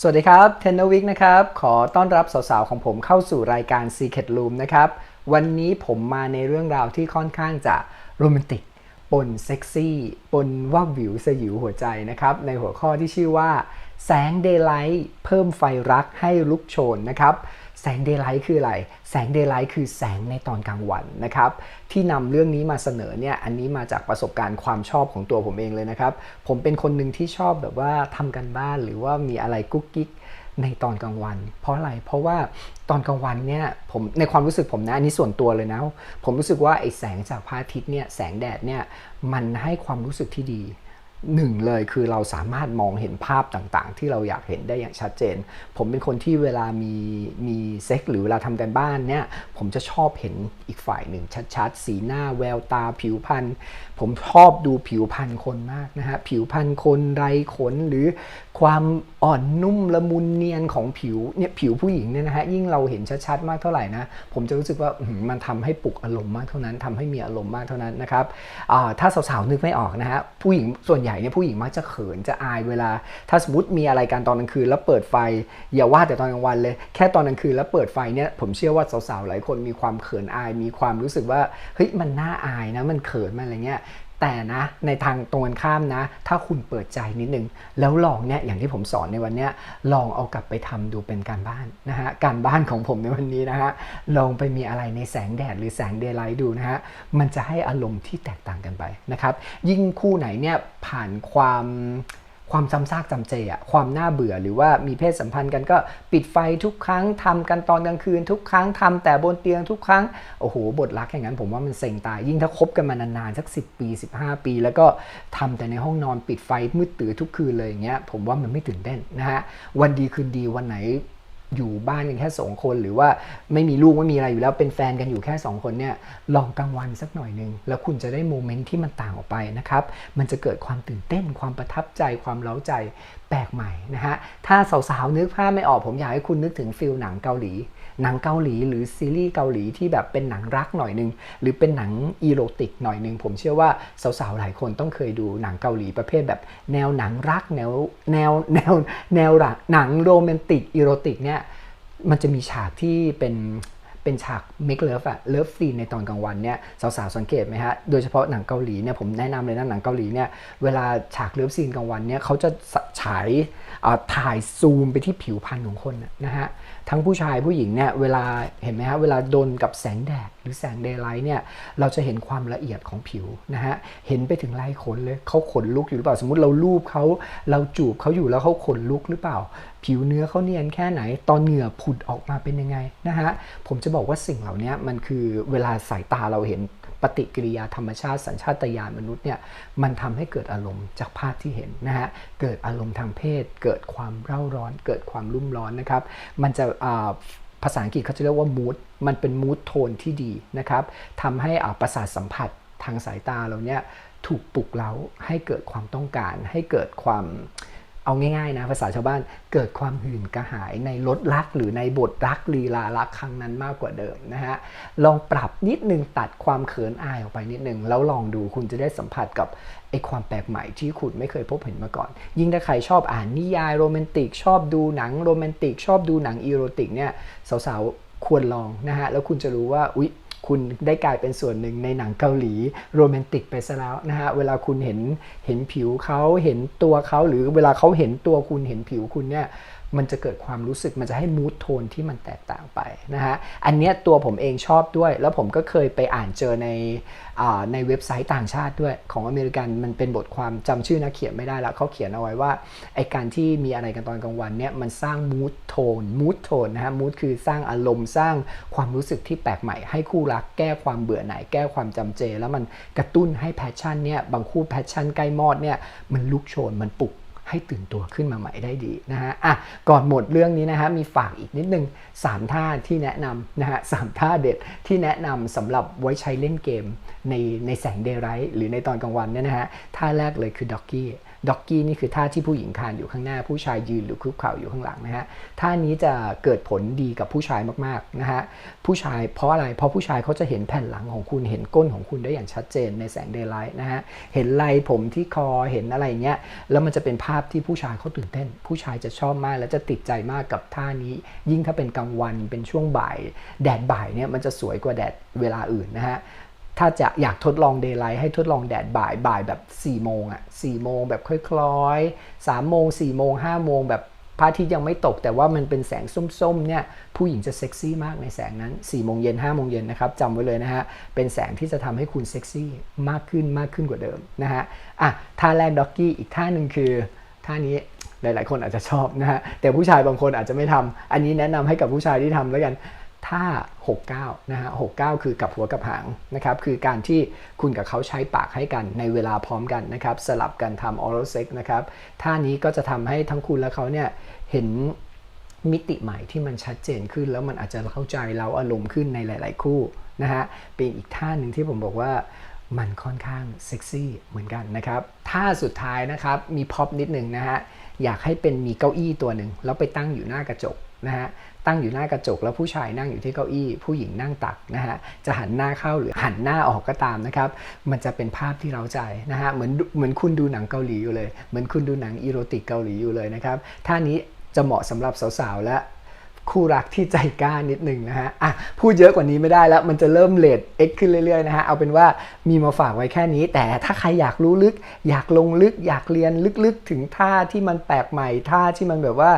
สวัสดีครับเทนนวิกนะครับ ขอต้อนรับสาวๆของผมเข้าสู่รายการ Secret Room นะครับ วันนี้ผมมาในเรื่องราวที่ค่อนข้างจะโรแมนติก ปนเซ็กซี่ ปนว่าบวิวสยิวหัวใจนะครับ ในหัวข้อที่ชื่อว่า แสงเดย์ไลท์เพิ่มไฟรักให้ลุกโชนนะครับแสงเดย์ไลท์คืออะไร แสงเดย์ไลท์คือแสงในตอนกลางวันนะครับ ที่นำเรื่องนี้มาเสนอเนี่ย อันนี้มาจากประสบการณ์ความชอบของตัวผมเองเลยนะครับ ผมเป็นคนหนึ่งที่ชอบแบบว่าทำกันบ้านหรือว่ามีอะไรกุ๊กกิ๊กในตอนกลางวัน เพราะอะไร เพราะว่าตอนกลางวันเนี่ยผมในความรู้สึกผมนะอันนี้ส่วนตัวเลยนะ ผมรู้สึกว่าไอ้แสงจากพระอาทิตย์เนี่ย แสงแดดเนี่ย มันให้ความรู้สึกที่ดี หนึ่งเลยคือเราสามารถมองเห็นภาพต่างๆ ที่เราอยากเห็นได้อย่างชัดเจน ผมเป็นคนที่เวลามีมีเซ็กหรือเวลาทำกันบ้านเนี่ย ผมจะชอบเห็นอีกฝ่ายหนึ่งชัดๆ สีหน้าแววตาผิวพรรณผมชอบดูผิวพรรณคนมากนะฮะ ผิวพรรณคนไรขนหรือความอ่อนนุ่มละมุนเนียนของผิวเนี่ยผิวผู้หญิงเนี่ยนะฮะยิ่งเราเห็นชัดๆมากเท่าไหร่นะผมจะรู้สึกว่ามันทำให้ปลุกอารมณ์มากเท่านั้นทำให้มีอารมณ์มากเท่านั้นนะครับอ่าถ้าสาวๆนึกไม่ออกนะฮะผู้หญิงส่วนใหญ่เนี่ยผู้หญิงมักจะเขินจะอายเวลา ถ้าสมมติมีอะไรการตอนกลางคืนแล้วเปิดไฟ อย่าว่าแต่ตอนกลางวันเลย แค่ตอนกลางคืนแล้วเปิดไฟเนี่ยผมเชื่อว่าสาวๆหลายคนมีความเขินอาย มีความรู้สึกว่าเฮ้ยมันน่าอายนะมันเขินมันอะไรเงี้ย แต่นะในทางตรงกันข้ามนะ ถ้าคุณเปิดใจนิดนึง แล้วลองเนี่ยอย่างที่ผมสอนในวันนี้ลองเอากลับไปทำดูเป็นการบ้านนะฮะการบ้านของผมในวันนี้นะฮะลองไปมีอะไรในแสงแดดหรือแสงเดย์ไลท์ดูนะฮะมันจะให้อารมณ์ที่แตกต่างกันไปนะครับยิ่งคู่ไหนเนี่ยผ่านความ ความจำซากจำเจอะความน่าเบื่อหรือว่ามีเพศสัมพันธ์กันก็ปิดไฟทุกครั้งทำกันตอนกลางคืน ทุกครั้งทำแต่บนเตียงทุกครั้งโอ้โหบทรักอย่างนั้นผมว่ามันเซ็งตาย ยิ่งถ้าคบกันมานานๆสัก 10 ปี 15 ปี แล้วก็ทำแต่ในห้องนอนปิดไฟมืดตื่อทุกคืนเลยอย่างเงี้ยผมว่ามันไม่ตื่นเต้นนะฮะวันดีคืนดีวันไหน อยู่บ้านกันแค่2คน หรือว่าไม่มีลูกไม่มีอะไรอยู่แล้วเป็นแฟนกันอยู่แค่2คนเนี่ยลองกลางวันสักหน่อยหนึ่งแล้วคุณจะได้โมเมนต์ที่มันต่างออกไปนะครับมันจะเกิดความตื่นเต้นความประทับใจความเล้าใจแปลกใหม่นะฮะถ้าสาวๆนึกภาพไม่ออกผมอยากให้คุณนึกถึงฟิลหนังเกาหลีหนังเกาหลีหรือซีรีส์เกาหลีที่แบบเป็นหนังรักหน่อยนึง หรือเป็นหนังอีโรติกหน่อยนึง ผมเชื่อว่าสาวๆหลายคนต้องเคยดูหนังเกาหลีประเภทแบบ แนวหนังรักแนวแนวแนวแนวหนังโรแมนติกอีโรติกเนี่ย มันจะมีฉากที่เป็นเป็นฉากเมคเลิฟอะเลิฟซีนในตอนกลางวันเนี่ยสาวๆสังเกตไหมฮะ โดยเฉพาะหนังเกาหลีเนี่ยผมแนะนำเลยนะหนังเกาหลีเนี่ยเวลาฉากเลิฟซีนกลางวันเนี่ยเขาจะฉายถ่ายซูมไปที่ผิวพรรณของคนนะฮะทั้งผู้ชายผู้หญิงเนี่ยเวลาเห็นไหมฮะเวลาโดนกับแสงแดดหรือแสงเดย์ไลท์เนี่ยเราจะเห็นความละเอียดของผิวนะฮะเห็นไปถึงลายขนเลยเขาขนลุกอยู่หรือเปล่าสมมติเราลูบเขาเราจูบเขาอยู่แล้วเขาขนลุกหรือเปล่า ผิวเนื้อเขาเนียนแค่ไหน ตอนเหงื่อผุดออกมาเป็นยังไงนะฮะผมจะบอกว่าสิ่งเหล่านี้มันคือเวลาสายตาเราเห็น ปฏิกิริยาธรรมชาติสัญชาตญาณมนุษย์เนี่ยมันทำให้เกิดอารมณ์จากภาพที่เห็นนะฮะเกิดอารมณ์ทางเพศ เกิดความเร่าร้อน เกิดความรุ่มร้อนนะครับ มันจะอ่าภาษาอังกฤษเขาจะเรียกว่า mood มันเป็น mood tone ที่ดีนะครับทำให้อ่าประสาทสัมผัสทางสายตาเราเนี่ยถูกปลุกเร้าให้เกิดความต้องการ ให้เกิดความ เอาง่ายๆนะภาษาชาวบ้านเกิดความหื่นกระหายในรถรักหรือในบทรักลีลารักครั้งนั้นมากกว่าเดิมนะฮะลองปรับนิดนึงตัดความเขินอายออกไปนิดนึงแล้วลองดูคุณจะได้สัมผัสกับไอความแปลกใหม่ที่คุณไม่เคยพบเห็นมาก่อน ยิ่งถ้าใครชอบอ่านนิยายโรแมนติก ชอบดูหนังโรแมนติก ชอบดูหนังอีโรติกเนี่ยสาวๆควรลองนะฮะแล้วคุณจะรู้ว่าอุ๊ย คุณได้กลายเป็นส่วนหนึ่งในหนังเกาหลีโรแมนติกไปซะแล้วนะฮะ เวลาคุณเห็นเห็นผิวเขาเห็นตัวเขาหรือเวลาเขาเห็นตัวคุณเห็นผิวคุณเนี่ย มันจะเกิดความรู้สึกมันจะให้มูทโทนที่มันแตกต่างไปนะฮะอันเนี้ยตัวผมเองชอบด้วย แล้วผมก็เคยไปอ่านเจอในอ่ในเว็บไซต์ต่างชาติด้วย ของอเมริกันมันเป็นบทความจำชื่อนักเขียนไม่ได้แล้วเขาเขียนเอาไว้ว่าไอการที่มีอะไรกันตอนกลางวันเนี่ยมันสร้างมูทโทนมูทโทนนะฮะมูทคือสร้างอารมณ์สร้างความรู้สึกที่แปลกใหม่ ให้คู่รักแก้ความเบื่อหน่ายแก้ความจำเจ แล้วมันกระตุ้นให้แพชชั่นเนี่ยบางคู่แพชชั่นใกล้มอดเนี่ยมันลุกโชนมันปลุก ให้ตื่นตัวขึ้นมาใหม่ได้ดีนะฮะอะก่อนหมดเรื่องนี้นะฮะมีฝากอีกนิดนึง 3 ท่าที่แนะนำนะฮะสามท่าเด็ดที่แนะนำสำหรับไว้ใช้เล่นเกม ในในแสงเดย์ไรท์หรือในตอนกลางวันเนี่ยนะฮะท่าแรกเลยคือด็อกกี้ด็อกกี้นี่คือท่าที่ผู้หญิงคานอยู่ข้างหน้าผู้ชายยืนหรือคุกเข่าอยู่ข้างหลังนะฮะท่านี้จะเกิดผลดีกับผู้ชายมากๆนะฮะผู้ชายเพราะอะไรเพราะผู้ชายเขาจะเห็นแผ่นหลังของคุณเห็นก้นของคุณได้อย่างชัดเจนในแสงเดย์ไลท์นะฮะเห็นไหลผมที่คอเห็นอะไรเงี้ยแล้วมันจะเป็นภาพที่ผู้ชายเขาตื่นเต้น ผู้ชายจะชอบมากและจะติดใจมากกับท่านี้ ยิ่งถ้าเป็นกลางวันเป็นช่วงบ่าย แดดบ่ายเนี่ยมันจะสวยกว่าแดดเวลาอื่นนะฮะ ถ้าจะอยากทดลองเดย์ไลท์ให้ทดลองแดดบ่ายบ่ายแบบ4โมงอะ4โมงแบบค่อยๆ3โมง4โมง5โมงแบบพระอาทิตย์ยังไม่ตกแต่ว่ามันเป็นแสงส้มๆเนี่ยผู้หญิงจะเซ็กซี่มากในแสงนั้น4โมงเย็น5โมงเย็นนะครับจำไว้เลยนะฮะ เป็นแสงที่จะทำให้คุณเซ็กซี่มากขึ้นมากขึ้นกว่าเดิมนะฮะอะท่าแรกด็อกกี้อีกท่าหนึ่งคือท่านี้หลายๆคนอาจจะชอบนะฮะแต่ผู้ชายบางคนอาจจะไม่ทำอันนี้แนะนำให้กับผู้ชายที่ทำแล้วกัน ท่า69นะฮะ69 คือกับหัวกับหางนะครับคือการที่คุณกับเขาใช้ปากให้กันในเวลาพร้อมกันนะครับสลับกันทำ oral sex นะครับท่านี้ก็จะทำให้ทั้งคุณและเขาเนี่ยเห็นมิติใหม่ที่มันชัดเจนขึ้น แล้วมันอาจจะเข้าใจเราอารมณ์ขึ้นในหลาย ๆ คู่นะฮะเป็นอีกท่าหนึ่งที่ผมบอกว่ามันค่อนข้างเซ็กซี่เหมือนกันนะครับท่าสุดท้ายนะครับมีพ็อปนิดหนึ่งนะฮะอยากให้เป็นมีเก้าอี้ตัวหนึ่งแล้วไปตั้งอยู่หน้ากระจกนะฮะ ตั้งอยู่หน้ากระจก แล้วผู้ชายนั่งอยู่ที่เก้าอี้ ผู้หญิงนั่งตักนะฮะจะหันหน้าเข้าหรือหันหน้าออกก็ตามนะครับ มันจะเป็นภาพที่เราใจนะฮะเหมือนเหมือนคุณดูหนังเกาหลีอยู่เลย เหมือนคุณดูหนังอีโรติกเกาหลีอยู่เลยนะครับท่านี้จะเหมาะสำหรับสาวๆและ คู่รักที่ใจกล้านิดหนึ่งนะฮะ อะ พูดเยอะกว่านี้ไม่ได้แล้ว มันจะเริ่มเลท X ขึ้นเรื่อยๆนะฮะ เอาเป็นว่ามีมาฝากไว้แค่นี้ แต่ถ้าใครอยากรู้ลึก อยากลงลึก อยากเรียนลึกๆ ถึงท่าที่มันแปลกใหม่ ท่าที่มันแบบว่า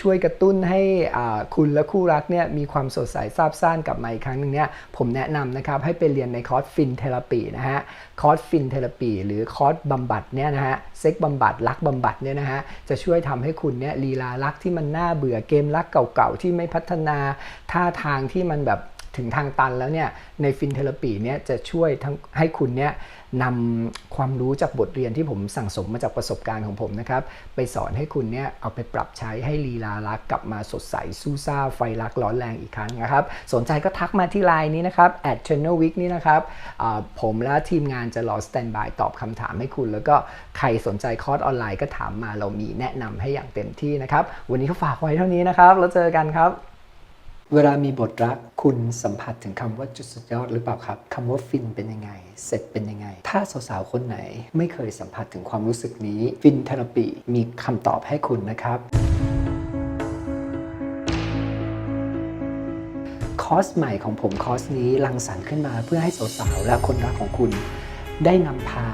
ช่วยกระตุ้นให้อ่าคุณและคู่รักเนี่ยมีความสดใสซาบซ่านกลับมาอีกครั้งหนึ่งเนี่ยผมแนะนำนะครับให้ไปเรียนในคอร์สฟินเทอราปีนะฮะ คอร์สฟินเทอราปีหรือคอร์สบำบัดเนี่ยนะฮะ เซ็กบำบัดรักบำบัดเนี่ยนะฮะ จะช่วยทำให้คุณเนี่ยลีลารักที่มันน่าเบื่อเกมรักเก่าๆที่ที่ไม่พัฒนาท่าทางที่มันแบบ ถึงทางตันแล้วเนี่ยในฟินเทอราปีเนี่ยจะช่วยทั้งให้คุณเนี่ยนำความรู้จากบทเรียนที่ผมสั่งสมมาจากประสบการณ์ของผมนะครับ ไปสอนให้คุณเนี่ยเอาไปปรับใช้ให้ลีลารักกลับมาสดใสสู้ซ่าไฟรักร้อนแรงอีกครั้งนะครับ สนใจก็ทักมาที่ไลน์นี้นะครับ at channel week นี่นะครับผมและทีมงานจะรอสแตนบายตอบคำถามให้คุณ แล้วก็ใครสนใจคอร์สออนไลน์ก็ถามมาเรามีแนะนำให้อย่างเต็มที่นะครับ วันนี้ก็ฝากไว้เท่านี้นะครับ แล้วเจอกันครับ เวลามีบทรักคุณสัมผัสถึงคำว่าจุดสุดยอดหรือเปล่าครับคำว่าฟินเป็นยังไง เสร็จเป็นยังไง ถ้าสาวๆคนไหนไม่เคยสัมผัสถึงความรู้สึกนี้ ฟินเทอราปีมีคำตอบให้คุณนะครับคอร์สใหม่ของผมคอร์สนี้รังสรรค์ขึ้นมาเพื่อให้สาวๆและคนรักของคุณ ได้นำพา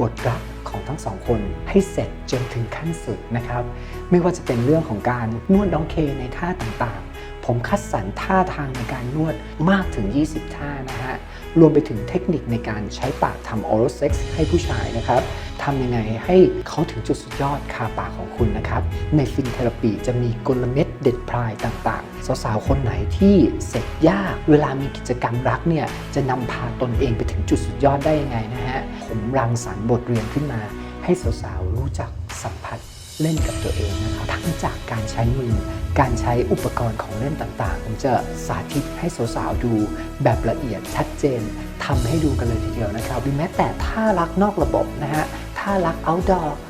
บทรักของทั้งสองคนให้เสร็จจนถึงขั้นสุดนะครับ ไม่ว่าจะเป็นเรื่องของการนวดน้องเคในท่าต่างๆ ผมคัดสรรท่าทางในการนวดมากถึง 20 ท่านะฮะ รวมไปถึงเทคนิคในการใช้ปากทำ oral sex ให้ผู้ชายนะครับทำยังไงให้เขาถึงจุดสุดยอดคาปากของคุณนะครับ ในฟินเทอราปีจะมีกลเม็ดเด็ดพลายต่างๆ สาวๆ คนไหนที่เสร็จยาก เวลามีกิจกรรมรักเนี่ย จะนำพาตนเองไปถึงจุดสุดยอดได้ยังไงนะฮะ ผมรังสรรค์บทเรียนขึ้นมา ให้สาวๆ รู้จักสัมผัส เล่นกับตัวเองนะครับทั้งจากการใช้มือ การใช้อุปกรณ์ของเล่นต่างๆ ผมจะสาธิตให้สาวๆดูแบบละเอียดชัดเจนทำให้ดูกันเลยทีเดียวนะครับหรือแม้แต่ท่ารักนอกระบบนะฮะท่ารัก outdoor